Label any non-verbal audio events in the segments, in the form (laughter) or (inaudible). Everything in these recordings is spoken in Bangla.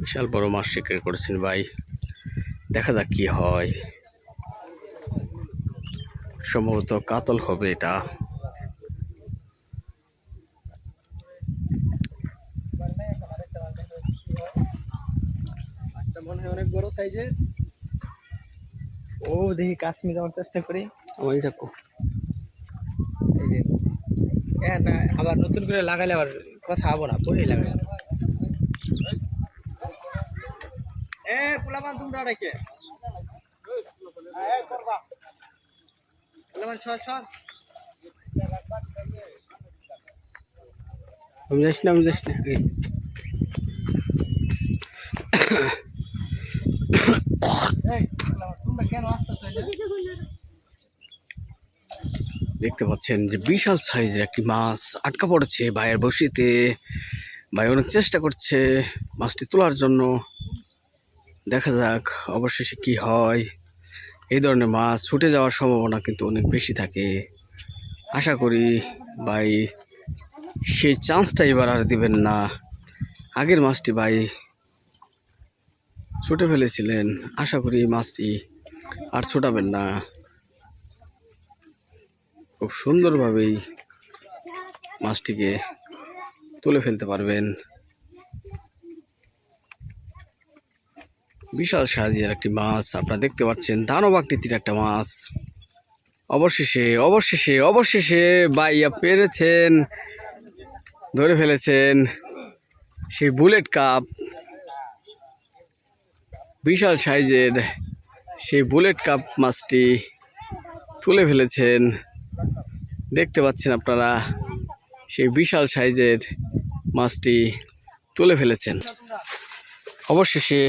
বিশাল বড় মাছ শিকার করেছেন ভাই। দেখা যাক কি হয়। সম্ভবত কাতল হবে এটা। মনে হয় অনেক বড় সাইজের। ও দেখি কাশ্মীর যাওয়ার চেষ্টা করি। আমার এটা হ্যাঁ না আবার নতুন করে লাগালে আবার কথা হব না পরেই লাগাই এ পোলাপান তোমরা রেখে পোলাপান সর সর। আমি যাস না যাস না। দেখতে পাচ্ছেন যে বিশাল সাইজের একটি মাছ আটকা পড়েছে ভাইয়ের বসিতে। ভাই অনেক চেষ্টা করছে মাছটি তোলার জন্য। দেখা যাক অবশেষে কি হয়। এই ধরনের মাছ ছুটে যাওয়ার সম্ভাবনা কিন্তু অনেক বেশি থাকে। আশা করি ভাই, সেই চান্সটা এবার আর দিবেন না। আগের মাছটি ভাই ছুটে ফেলেছিলেন। আশা করি এই মাছটি আর ছোটাবেন না। খুব সুন্দরভাবেই মাছটিকে তুলে ফেলতে পারবেন। বিশাল সাইজের একটি মাছ, আপনারা দেখতে পাচ্ছেন, দানব আকৃতির একটা মাছ। অবশেষে অবশেষে অবশেষে বাইয়া পেরেছেন, ধরে ফেলেছেন সেই বুলেট কাপ। বিশাল সাইজের সেই বুলেট কাপ মাছটি তুলে ফেলেছেন। দেখতে পাচ্ছেন আপনারা, সেই বিশাল সাইজের মাছটি তুলে ফেলেছেন। অবশেষে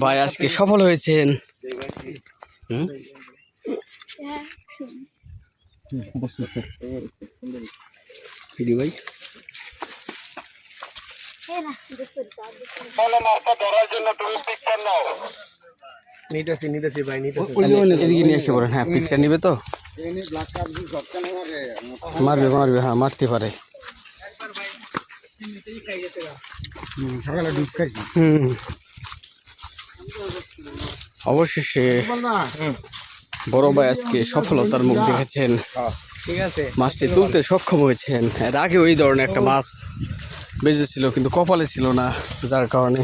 ভাই আজকে সফল হয়েছেন। ভাই। নিতেছি নিতেছি ভাই নিতেছি। এদিকে নিয়ে এসে পড়েন হ্যাঁ পিকচার নিবে তো? মারবে মারবে হ্যাঁ মারতে পারে। সকালে ডুব খাইছি। অবশেষে বড় ভাই আজকে সফলতার মুখ দেখেছেন। ঠিক আছে। মাছটি তুলতে সক্ষম হয়েছেন। এর আগে ওই ধরনের একটা মাছ বেজেছিল কিন্তু কপালে ছিল না যার কারণে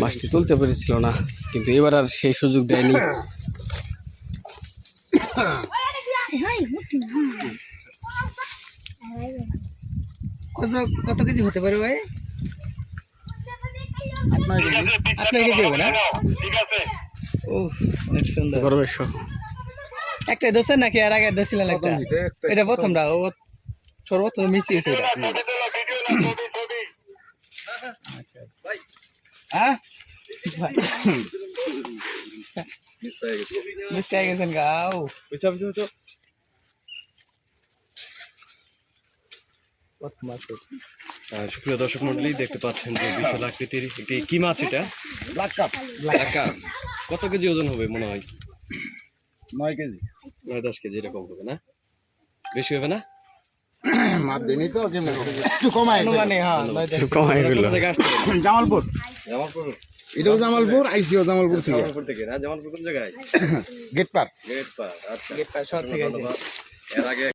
মাছটি তুলতে পেরেছিল না কিন্তু এবার আর সেই সুযোগ দেয়নি। (coughs) কত কত কেজি হতে পারে ভাই? আট নয় কেজি? হবে না? ও অনেক সুন্দর। গরমের শখ। একটা দোষের নাকি আর আগে দোষিলেন একটা? এটা প্রথমটা ও সর্বপ্রথম মিশি হয়েছে এটা হ্যাঁ? মিস হয়ে গেছেন গাও। সুপ্রিয় দর্শক মন্ডলী দেখতে পাচ্ছেন যে বিশাল আকৃতির একটি কি মাছ এটা? ব্ল্যাক কাপ টাকা কত কেজি ওজন হবে মনে হয়? নয় কেজি। নয় দশ কেজি এরকম হবে না? বেশি হবে না? (coughs) মাপ দেনি তো একটু কমাই অনুমানে হ্যাঁ নয় গেল কোথা থেকে আসছে? জামালপুর। জামালপুর। এটাও জামালপুর আইসিও জামালপুর থেকে। জামালপুর থেকে না? জামালপুর কোন জায়গায়? (coughs) গেট পার গ্রেট পার আচ্ছা। গেটটা শহর থেকে এর আগে